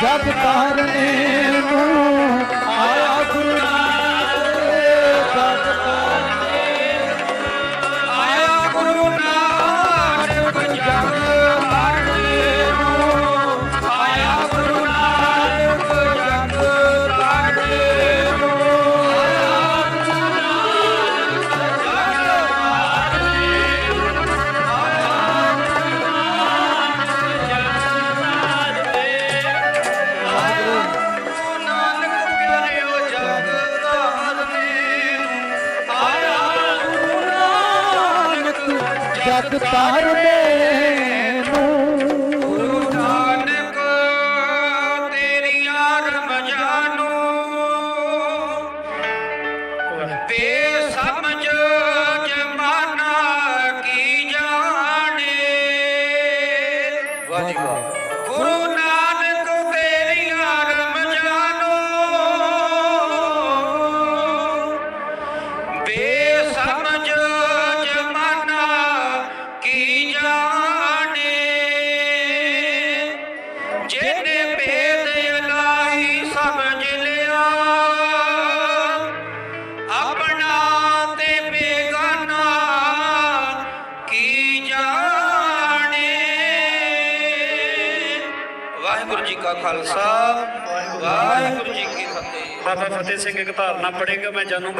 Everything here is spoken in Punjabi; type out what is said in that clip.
ਜਦ ਕਰਨੇ ਨੂੰ ਜਗਤਾਰ ਮੈਨੂੰ। ਗੁਰੂ ਨਾਨਕ ਤੇਰੀਆਂ ਰਮਜਾਨੋ ਬੇਸਮਝ ਜਮਾਨਾ ਕੀ ਜਾਣੇ ਵਾਹ ਜੀ ਵਾਹ ਗੁਰੂ ਵਾਹਿਗੁਰੂ ਜੀ ਕਾ ਖਾਲਸਾ, ਵਾਹਿਗੁਰੂ ਜੀ ਕੀ ਫਤਿਹ। ਬਾਬਾ ਫਤਿਹ ਸਿੰਘ ਇੱਕ ਧਾਰਨਾ ਪੜੇਗਾ ਮੈਂ ਜਾਨੂੰ